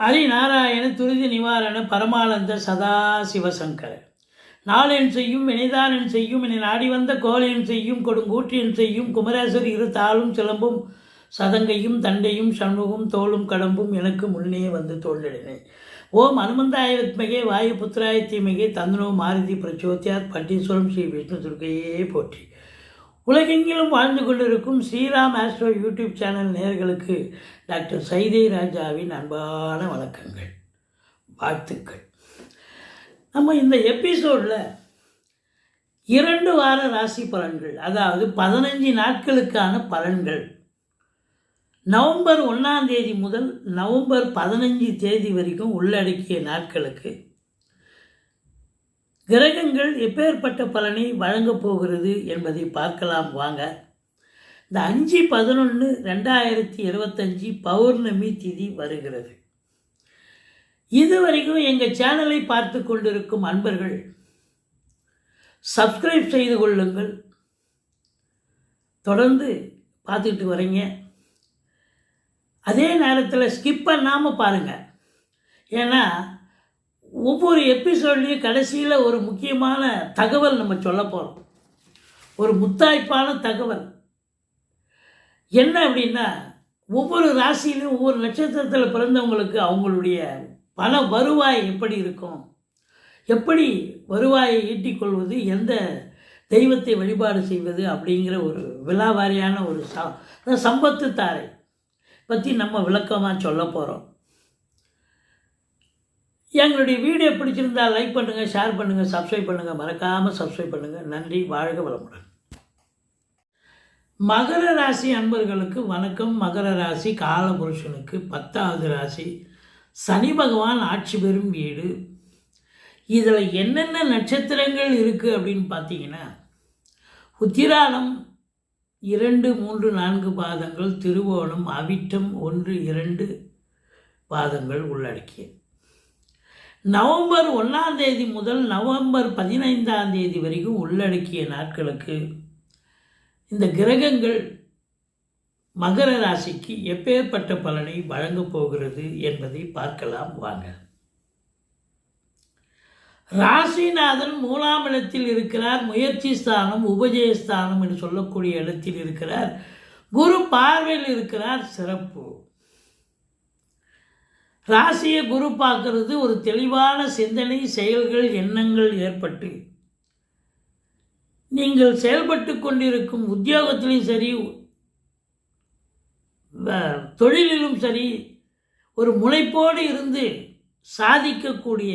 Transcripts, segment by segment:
ஹரிநாராயண துரித நிவாரண பரமானந்த சதா சிவசங்கர நாளென் செய்யும் வினைதானன் செய்யும் என நாடி வந்த கோலென் செய்யும் கொடுங்கூற்றியன் செய்யும் குமரேசர் இரு தாளும் சிலம்பும் சதங்கையும் தண்டையும் சண்முகம் தோளும் கடம்பும் எனக்கு முன்னே வந்து தோல்லிடினே ஓம் அனுமந்தாய வித்மகே வாயு புத்திராய தீமகே தந்தனோ மாருதி பிரச்சோத்தியார் பட்டீஸ்வரம் ஸ்ரீ விஷ்ணு துர்க்கையே போற்றி. உலகெங்கிலும் வாழ்ந்து கொண்டிருக்கும் ஸ்ரீராம் ஆஸ்ட்ரோ யூடியூப் சேனல் நேர்களுக்கு டாக்டர் சைதை ராஜாவின் அன்பான வணக்கங்கள் வாழ்த்துக்கள். நம்ம இந்த எபிசோடில் இரண்டு வார ராசி பலன்கள் அதாவது பதினஞ்சு நாட்களுக்கான பலன்கள். நவம்பர் ஒன்றாம் தேதி முதல் நவம்பர் பதினஞ்சு தேதி வரைக்கும் உள்ளடக்கிய நாட்களுக்கு கிரகங்கள் எப்பேற்பட்ட பலனை வழங்கப் போகிறது என்பதை பார்க்கலாம் வாங்க. இந்த அஞ்சு பதினொன்று ரெண்டாயிரத்தி இருபத்தஞ்சி பௌர்ணமி திதி வருகிறது. இதுவரைக்கும் எங்கள் சேனலை பார்த்து கொண்டிருக்கும் அன்பர்கள் சப்ஸ்கிரைப் செய்து கொள்ளுங்கள். தொடர்ந்து பார்த்துக்கிட்டு வரீங்க. அதே நேரத்தில் ஸ்கிப் பண்ணாமல் பாருங்கள் ஏன்னா ஒவ்வொரு எபிசோட்லேயும் கடைசியில் ஒரு முக்கியமான தகவல் நம்ம சொல்ல போகிறோம் ஒரு முத்தாய்ப்பான தகவல். என்ன அப்படின்னா ஒவ்வொரு ராசியிலும் ஒவ்வொரு நட்சத்திரத்தில் பிறந்தவங்களுக்கு அவங்களுடைய பண வருவாய் எப்படி இருக்கும்? எப்படி வருவாயை ஈட்டிக்கொள்வது எந்த தெய்வத்தை வழிபாடு செய்வது? அப்படிங்கிற ஒரு விழாவாரியான ஒரு ச சம்பத்து தாரை பற்றி நம்ம விளக்கமாக சொல்ல போகிறோம் எங்களுடைய வீடியோ பிடிச்சிருந்தால் லைக் பண்ணுங்கள் ஷேர் பண்ணுங்கள் சப்ஸ்கிரைப் பண்ணுங்கள் மறக்காமல் சப்ஸ்கிரைப் பண்ணுங்கள் நன்றி வாழ்க வளமுடன். மகர ராசி அன்பர்களுக்கு வணக்கம். மகர ராசி காலபுருஷனுக்கு பத்தாவது ராசி. சனி பகவான் ஆட்சி பெறும் வீடு. இதில் என்னென்ன நட்சத்திரங்கள் இருக்குது அப்படின்னு பார்த்தீங்கன்னா உத்திராடம் இரண்டு மூன்று நான்கு பாதங்கள் திருவோணம் அவிட்டம் ஒன்று இரண்டு பாதங்கள் உள்ளடக்கிய நவம்பர் ஒன்றாம் தேதி முதல் நவம்பர் பதினைந்தாம் தேதி வரைக்கும் உள்ளடக்கிய நாட்களுக்கு இந்த கிரகங்கள் மகர ராசிக்கு எப்பேற்பட்ட பலனை வழங்கப் போகிறது என்பதை பார்க்கலாம் வாங்க. ராசிநாதன் மூலாம் இடத்தில் இருக்கிறார் முயற்சி ஸ்தானம் உபஜயஸ்தானம் என்று சொல்லக்கூடிய இடத்தில் இருக்கிறார். குரு பார்வையில் இருக்கிறார் சிறப்பு. ராசியை குரு பார்க்கறது ஒரு தெளிவான சிந்தனை செயல்கள் எண்ணங்கள் ஏற்பட்டு நீங்கள் செயல்பட்டு கொண்டிருக்கும் உத்தியோகத்திலும் சரி வ- தொழிலிலும் சரி ஒரு முனைப்போடு இருந்து சாதிக்கக்கூடிய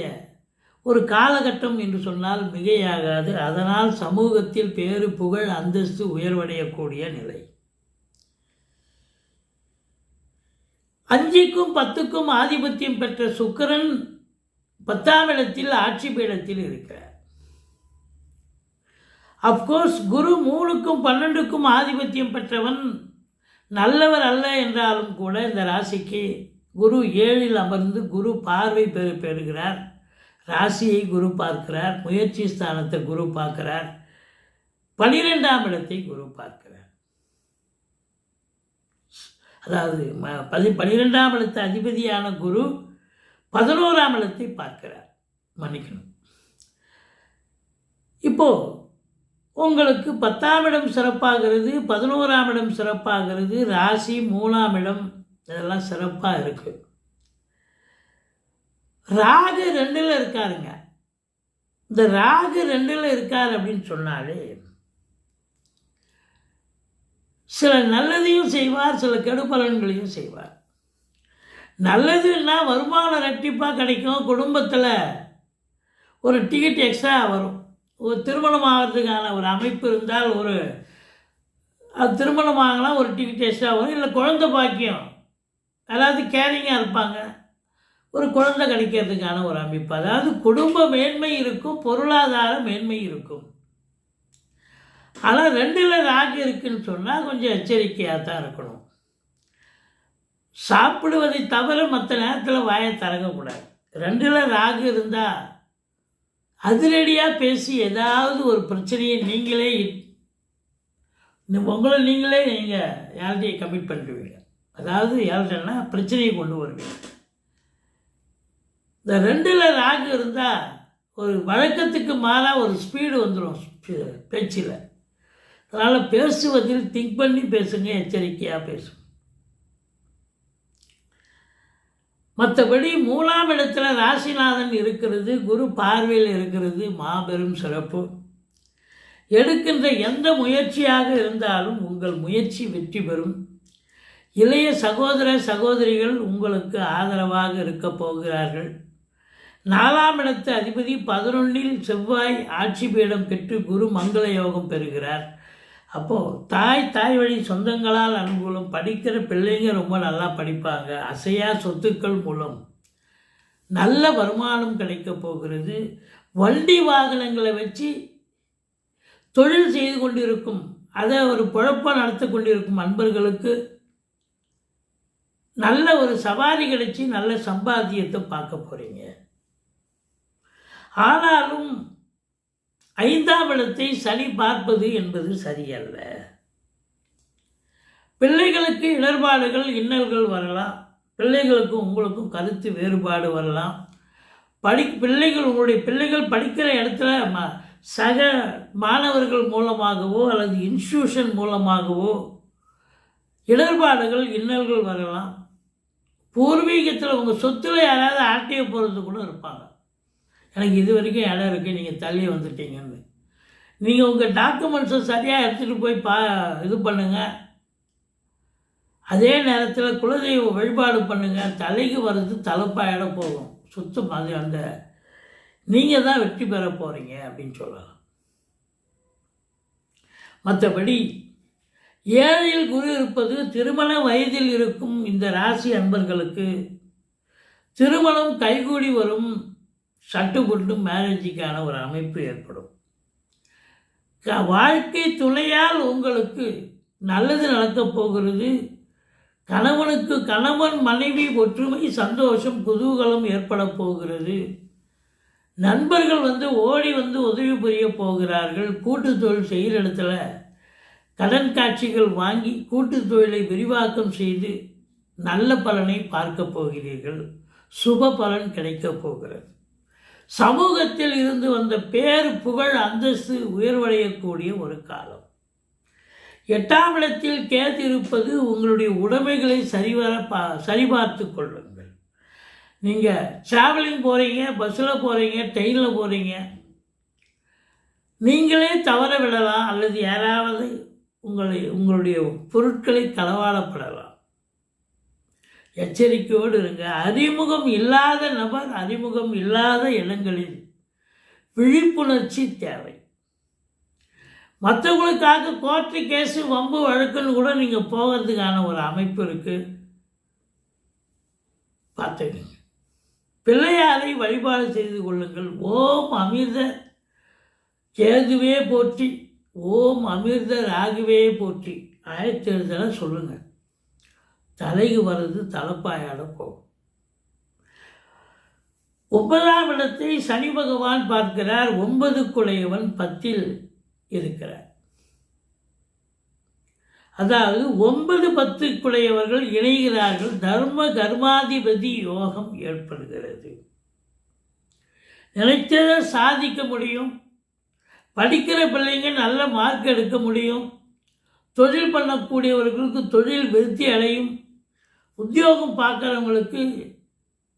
ஒரு காலகட்டம் என்று சொன்னால் மிகையாகாது. அதனால் சமூகத்தில் பேறு புகழ் அந்தஸ்து உயர்வடையக்கூடிய நிலை. அஞ்சுக்கும் பத்துக்கும் ஆதிபத்தியம் பெற்ற சுக்கிரன் பத்தாம் இடத்தில் ஆட்சி பீடத்தில் இருக்கிறார். அப்கோர்ஸ் குரு மூணுக்கும் பன்னெண்டுக்கும் ஆதிபத்தியம் பெற்றவன் நல்லவர் அல்ல என்றாலும் கூட இந்த ராசிக்கு குரு ஏழில் அமர்ந்து குரு பார்வை பெறு பெறுகிறார். ராசியை குரு பார்க்கிறார் முயற்சி ஸ்தானத்தை குரு பார்க்கிறார். பனிரெண்டாம் இடத்தை குரு பார்க்கிறார். அதாவது ம- பதி பனிரெண்டாம் இடத்து அதிபதியான குரு பதினோராம் இடத்தை பார்க்கிறார். மன்னிக்கணும். இப்போ உங்களுக்கு பத்தாம் இடம் சிறப்பாகிறது பதினோராம் இடம் சிறப்பாகிறது ராசி மூணாம் இடம் இதெல்லாம் சிறப்பாக இருக்கு. ராகு ரெண்டில் இருக்காருங்க. இந்த ராகு ரெண்டில் இருக்கார் அப்படின்னு சொன்னாலே சில நல்லதையும் செய்வார் சில கெடுபலன்களையும் செய்வார். நல்லதுன்னா வருமானம் ரெட்டிப்பாக கிடைக்கும். குடும்பத்தில் ஒரு டிக்கெட் எக்ஸ்ட்ரா வரும். ஒரு திருமணம் ஆகிறதுக்கான ஒரு அமைப்பு இருந்தால் ஒரு அது திருமணம் ஆகலாம் ஒரு டிக்கெட் எக்ஸ்ட்ரா வரும். இல்லை குழந்தை பாக்கியம். அதாவது கேரிங்காக இருப்பாங்க. ஒரு குழந்தை கிடைக்கிறதுக்கான ஒரு அமைப்பு. அதாவது குடும்ப மேன்மை இருக்கும் பொருளாதார மேன்மை இருக்கும். ஆனால் ரெண்டில் ராகு இருக்குன்னு சொன்னால் கொஞ்சம் எச்சரிக்கையாக தான் இருக்கணும். சாப்பிடுவதை தவிர மற்ற நேரத்தில் வாயை திறக்கக்கூடாது. ரெண்டில் ராகு இருந்தால் அதிரடியாக பேசி ஏதாவது ஒரு பிரச்சனையை நீங்களே உங்களை நீங்களே நீங்கள் யார்கிட்டையும் கமிட் பண்ணிடுவீங்க. அதாவது யார்கிட்டன்னா பிரச்சனையை கொண்டு வருவீங்க. இந்த ரெண்டில் ராகு இருந்தால் ஒரு வழக்கத்துக்கு மாறாக ஒரு ஸ்பீடு வந்துடும் பேச்சில். அதனால் பேசுவதில் திங்க் பண்ணி பேசுங்க எச்சரிக்கையாக பேசும் மற்றபடி மூணாம் இடத்துல ராசிநாதன் இருக்கிறது குரு பார்வையில் இருக்கிறது மாபெரும் சிறப்பு. எடுக்கின்ற எந்த முயற்சியாக இருந்தாலும் உங்கள் முயற்சி வெற்றி பெறும். இளைய சகோதர சகோதரிகள் உங்களுக்கு ஆதரவாக இருக்க போகிறார்கள். நாலாம் இடத்து அதிபதி பதினொன்றில் செவ்வாய் ஆட்சி பீடம் பெற்று குரு மங்கள யோகம் பெறுகிறார். அப்போது தாய் தாய் வழி சொந்தங்களால் அனுகூலம். படிக்கிற பிள்ளைங்க ரொம்ப நல்லா படிப்பாங்க. அசையா சொத்துக்கள் மூலம். நல்ல வருமானம் கிடைக்க போகிறது. வண்டி வாகனங்களை வச்சு தொழில் செய்து கொண்டிருக்கும். அதை ஒரு குழப்பம் நடத்தி கொண்டிருக்கும் அன்பர்களுக்கு நல்ல ஒரு சவாரி கிடைச்சி நல்ல சம்பாத்தியத்தை பார்க்க போகிறீங்க ஆனாலும் ஐந்தாம் இடத்தை சனி பார்ப்பது என்பது சரியல்ல. பிள்ளைகளுக்கு இடர்பாடுகள் இன்னல்கள் வரலாம். பிள்ளைகளுக்கும் உங்களுக்கும் கருத்து வேறுபாடு வரலாம். படி பிள்ளைகள் உங்களுடைய பிள்ளைகள் படிக்கிற இடத்துல ம சக மாணவர்கள் மூலமாகவோ அல்லது இன்ஸ்டியூஷன் மூலமாகவோ இடர்பாடுகள் இன்னல்கள் வரலாம். பூர்வீகத்தில் உங்கள் சொத்தில் யாராவது ஆட்டிய போகிறது கூட இருப்பாங்க. எனக்கு இது வரைக்கும் இடம் இருக்குது நீங்கள் தள்ளி வந்துட்டீங்கன்னு. நீங்கள் உங்கள் டாக்குமெண்ட்ஸை சரியாக எடுத்துகிட்டு போய் பா இது பண்ணுங்கள் அதே நேரத்தில் குலதெய்வ வழிபாடு பண்ணுங்கள் தலைக்கு வர்றது இடம் போகும். சுத்தம் அது அந்த நீங்கள் தான் வெற்றி பெற போகிறீங்க அப்படின்னு சொல்லலாம். மற்றபடி ஏழையில் குரு இருப்பது திருமண வயதில் இருக்கும் இந்த ராசி அன்பர்களுக்கு திருமணம் கைகூடி வரும். சட்டுப்புட்டு மேரேஜுக்கான ஒரு அமைப்பு ஏற்படும். க- வாழ்க்கை துணையால் உங்களுக்கு நல்லது நடக்கப் போகிறது. கணவனுக்கு கணவன் மனைவி ஒற்றுமை சந்தோஷம் குதூகலம் ஏற்பட போகிறது. நண்பர்கள் வந்து ஓடி வந்து உதவி புரிய போகிறார்கள். கூட்டு தொழில் செய்கிற இடத்துல கடன் காட்சிகள் வாங்கி கூட்டு தொழிலை விரிவாக்கம் செய்து நல்ல பலனை பார்க்க போகிறீர்கள். சுப பலன் கிடைக்கப் போகிறது. சமூகத்தில் இருந்து வந்த பேர் புகழ் அந்தஸ்து உயர்வடையக்கூடிய ஒரு காலம். எட்டாம் இடத்தில் கேது இருப்பது உங்களுடைய உடைமைகளை சரிவர பா சரிபார்த்து கொள்ளுங்கள். நீங்கள் ட்ராவலிங் போகிறீங்க பஸ்ஸில் போகிறீங்க ட்ரெயினில் போகிறீங்க நீங்களே தவற விடலாம் அல்லது யாராவது உங்களை உங்களுடைய பொருட்களை களவாடப்படலாம் எச்சரிக்கையோடு இருங்க. அறிமுகம் இல்லாத நபர் அறிமுகம் இல்லாத இடங்களில் விழிப்புணர்ச்சி தேவை. மற்றவங்களுக்காக கோர்ட்டு கேஸு வம்பு வழக்குன்னு கூட நீங்கள் போகிறதுக்கான ஒரு அமைப்பு இருக்குது பார்த்துக்கங்க பிள்ளையாரை வழிபாடு செய்து கொள்ளுங்கள். ஓம் அமிர்த கேதுவே போற்றி. ஓம் அமிர்த ராகுவே போற்றி. ஆயிரத்தி எழுதலை சொல்லுங்கள் தலைக்கு வர்றது தலைப்பாயாட போகும் ஒன்பதாம் இடத்தை சனி பகவான் பார்க்கிறார். ஒன்பது குலையவன் பத்தில் இருக்கிறார். அதாவது ஒன்பது பத்துக்குடையவர்கள் இணைகிறார்கள். தர்ம கர்மாதிபதி யோகம் ஏற்படுகிறது. நினைத்ததை சாதிக்க முடியும். படிக்கிற பிள்ளைங்க நல்ல மார்க் எடுக்க முடியும். தொழில் பண்ணக்கூடியவர்களுக்கு தொழில் விருத்தி அடையும். உத்தியோகம் பார்க்குறவங்களுக்கு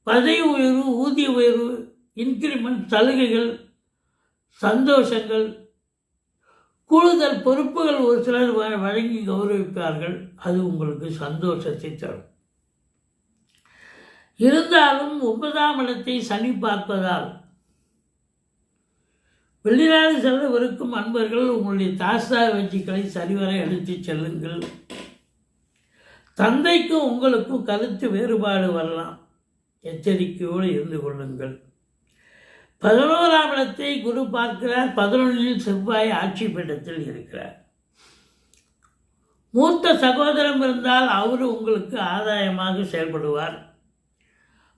பதவி உயர்வு ஊதிய உயர்வு இன்க்ரிமெண்ட் சலுகைகள் சந்தோஷங்கள் கூடுதல் பொறுப்புகள் ஒரு சிலர் வ- வழங்கி கௌரவிப்பார்கள். அது உங்களுக்கு சந்தோஷத்தை தரும். இருந்தாலும் ஒன்பதாம் இடத்தை சனி பார்ப்பதால் வெளிநாடு செல்லவிருக்கும் அன்பர்கள் உங்களுடைய தாஸ்தா வெற்றிகளை சரிவர எடுத்துச் செல்லுங்கள். தந்தைக்கும் உங்களுக்கும் கருத்து வேறுபாடு வரலாம். எச்சரிக்கையோடு இருந்து கொள்ளுங்கள். பதினோராம் இடத்தை குரு பார்க்கிறார். பதினொன்றில் செவ்வாய் ஆட்சி பீடத்தில் இருக்கிறார். மூத்த சகோதரம் இருந்தால் அவர் உங்களுக்கு ஆதாயமாக செயல்படுவார்.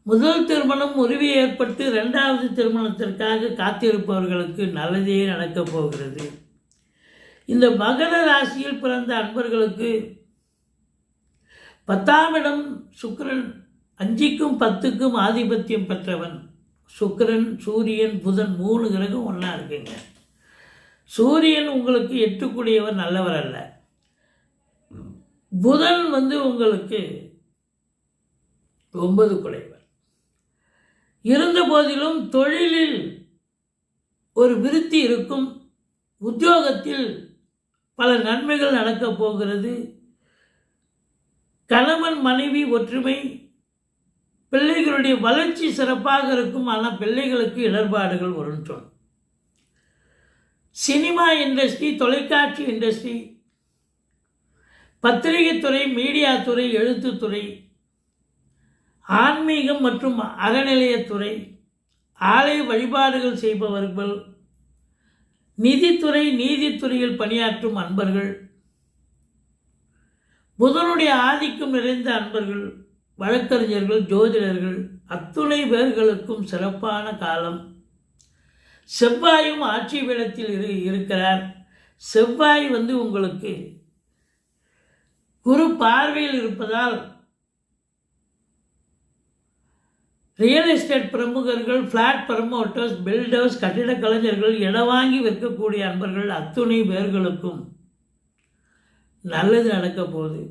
முதல் திருமணம் உரிமை ஏற்பட்டு இரண்டாவது திருமணத்திற்காக காத்திருப்பவர்களுக்கு நல்லதே நடக்கப் போகிறது. இந்த மகர ராசியில் பிறந்த அன்பர்களுக்கு பத்தாம் இடம் சுக்கரன் அஞ்சுக்கும் பத்துக்கும் ஆதிபத்தியம் பெற்றவன். சுக்கிரன் சூரியன் புதன் மூணு கிரகம் ஒன்றா இருக்குங்க. சூரியன் உங்களுக்கு எட்டுக்கூடியவர் நல்லவர் அல்ல. புதன் வந்து உங்களுக்கு ஒன்பது குடைவர் இருந்த போதிலும் தொழிலில் ஒரு விருத்தி இருக்கும். உத்தியோகத்தில் பல நன்மைகள் நடக்கப் போகிறது. கணவன் மனைவி ஒற்றுமை பிள்ளைகளுடைய வளர்ச்சி சிறப்பாக இருக்கும் ஆனால் பிள்ளைகளுக்கு இடர்பாடுகள் வரும்னு சினிமா இண்டஸ்ட்ரி தொலைக்காட்சி இண்டஸ்ட்ரி பத்திரிகைத்துறை மீடியா துறை எழுத்துத்துறை ஆன்மீகம் மற்றும் அறநிலையத்துறை ஆலய வழிபாடுகள் செய்பவர்கள் நிதித்துறை நீதித்துறையில் பணியாற்றும் அன்பர்கள் புதனுடைய ஆதிக்கம் நிறைந்த அன்பர்கள் வழக்கறிஞர்கள் ஜோதிடர்கள் அத்துணை பேர்களுக்கும் சிறப்பான காலம். செவ்வாயும் ஆட்சி பீடத்தில் இரு இருக்கிறார். செவ்வாய் வந்து உங்களுக்கு குரு பார்வையில் இருப்பதால் ரியல் எஸ்டேட் பிரமுகர்கள் ஃப்ளாட் ப்ரமோட்டர்ஸ் பில்டர்ஸ் கட்டிடக் கலைஞர்கள் இடம் வாங்கி விற்கக்கூடிய அன்பர்கள் அத்துணை பேர்களுக்கும். நல்லது நடக்க போகுது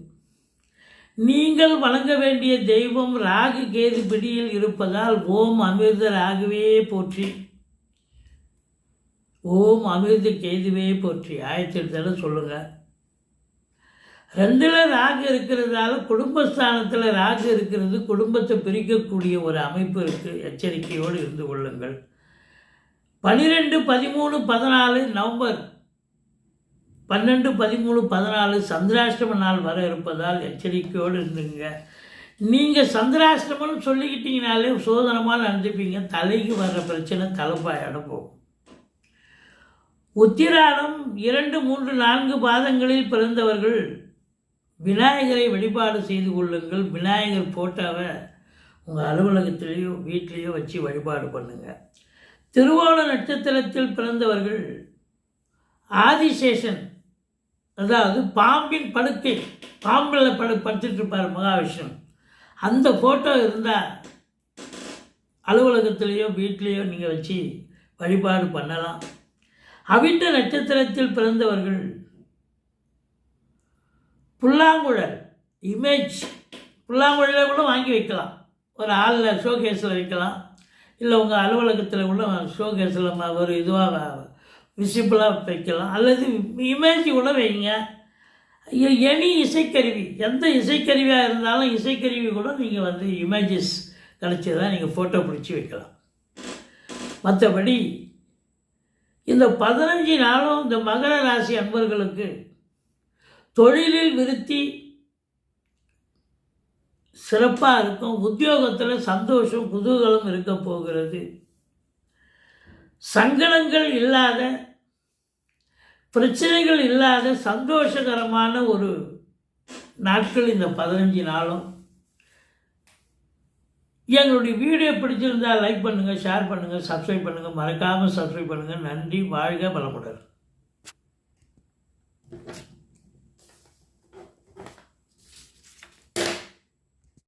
நீங்கள் வணங்க வேண்டிய தெய்வம் ராகு கேது பிடியில் இருப்பதால் ஓம் அமிர்த ராகுவே போற்றி. ஓம் அமிர்த கேதுவே போற்றி. ஆயிரத்தி தடவை சொல்லுங்கள் ரெண்டில் ராகு இருக்கிறதால குடும்பஸ்தானத்தில் ராகு இருக்கிறது குடும்பத்தை பிரிக்கக்கூடிய ஒரு அமைப்பு இருக்குது எச்சரிக்கையோடு இருந்து கொள்ளுங்கள். பனிரெண்டு பதிமூணு பதினாலு நவம்பர். பன்னெண்டு பதிமூணு பதினாலு சந்திராஷ்டம நாள் வர இருப்பதால் எச்சரிக்கையோடு இருந்துங்க. நீங்கள் சந்திராஷ்டமம்னு சொல்லிக்கிட்டீங்கனாலே சோதனமாக நடந்துப்பீங்க. தலைக்கு வர்ற பிரச்சனை தலைப்பாயிட போகும். உத்திராடம் இரண்டு மூன்று நான்கு பாதங்களில் பிறந்தவர்கள் விநாயகரை வழிபாடு செய்து கொள்ளுங்கள். விநாயகர் போட்டோவை உங்கள் அலுவலகத்திலேயோ வீட்டிலேயோ வச்சு வழிபாடு பண்ணுங்கள் திருவோண நட்சத்திரத்தில் பிறந்தவர்கள் ஆதிசேஷன் அதாவது பாம்பின் படுக்கை பாம்பில் படு படுத்துட்டு இருப்பார் மகாவிஷ்ணு. அந்த ஃபோட்டோ இருந்தால் அலுவலகத்திலேயோ வீட்லேயோ நீங்கள் வச்சு வழிபாடு பண்ணலாம். அவிட்ட நட்சத்திரத்தில் பிறந்தவர்கள் புல்லாங்குழல் இமேஜ் புல்லாங்குழலை கூட வாங்கி வைக்கலாம். ஒரு ஆளில் ஷோகேஸில் வைக்கலாம். இல்லை உங்கள் அலுவலகத்தில் கூட ஷோகேஸில் ஒரு இதுவாக விசிபிளாக வைக்கலாம். அல்லது இமேஜ் கூட வைங்க. எனி இசைக்கருவி. எந்த இசைக்கருவியாக இருந்தாலும் இசைக்கருவி கூட நீங்கள் வந்து இமேஜஸ் தான் நீங்கள் ஃபோட்டோ பிடிச்சி வைக்கலாம். மற்றபடி இந்த பதினஞ்சு நாளும் இந்த மகர ராசி அன்பர்களுக்கு தொழிலில் விருத்தி சிறப்பாக இருக்கும். உத்தியோகத்தில் சந்தோஷம் குதூகலம் இருக்க போகிறது. சங்கடங்கள் இல்லாத பிரச்சனைகள் இல்லாத சந்தோஷகரமான ஒரு நாட்கள் இந்த பதினஞ்சு நாளும். எங்களுடைய வீடியோ பிடிச்சிருந்தால் லைக் பண்ணுங்கள் ஷேர் பண்ணுங்கள் சப்ஸ்கிரைப் பண்ணுங்கள் மறக்காமல் சப்ஸ்கிரைப் பண்ணுங்கள் நன்றி வாழ்க பலமுடன்